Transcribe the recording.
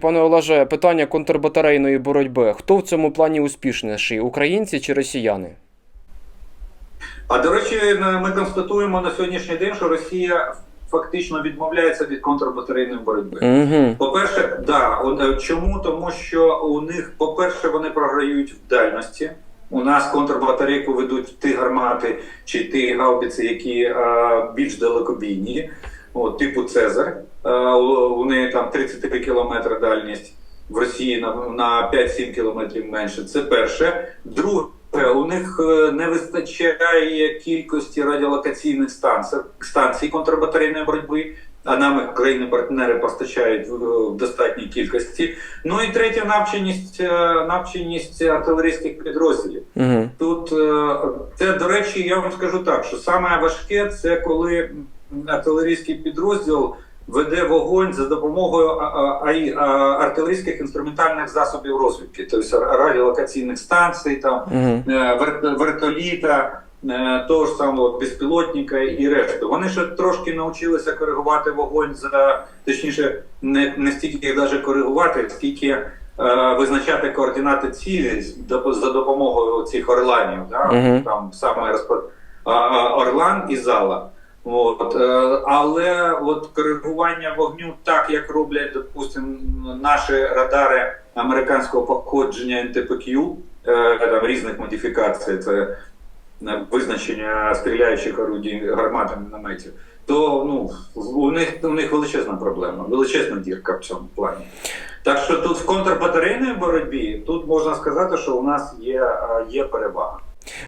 Пане Олеже, питання контрбатарейної боротьби. Хто в цьому плані успішніший? Українці чи росіяни? А до речі, ми констатуємо на сьогоднішній день, що Росія фактично відмовляється від контрбатарейної боротьби. Угу. По-перше, да, е, чому? Тому що у них, по-перше, вони програють в дальності. У нас контрбатарейку ведуть ті гармати чи ті гаубиці, які е, більш далекобійні, от, типу Цезар. Е, у, у неї там 33 кілометри дальність, в Росії на, на 5-7 кілометрів менше. Це перше. Друге, у них е, не вистачає кількості радіолокаційних станцій, станцій контрбатарейної боротьби. А нам країни-партнери постачають в в достатній кількості. Ну і третя навченість, е, навченість артилерійських підрозділів. Угу. Тут е, це, до речі, я вам скажу так, що саме важке це коли артилерійський підрозділ веде вогонь за допомогою артилерійських інструментальних засобів розвідки, тобто радіолокаційних станцій, там е, вертоліта, е, того ж самого безпілотника і решту. Вони ще трошки навчилися коригувати вогонь за точніше, не, не стільки їх навіть коригувати, скільки е, визначати координати цілі за допомогою цих орланів. Да? Мгм. Там саме а, Орлан і зала. От, е, але от коригування вогню, так як роблять, допустимо, наші радари американського походження НТПК, е, там різних модифікацій, це е, визначення стріляючих орудій гармат і мінометів, то ну, у них у них величезна проблема, величезна дірка в цьому плані. Так що тут в контрбатарейній боротьбі тут можна сказати, що у нас є, є перевага.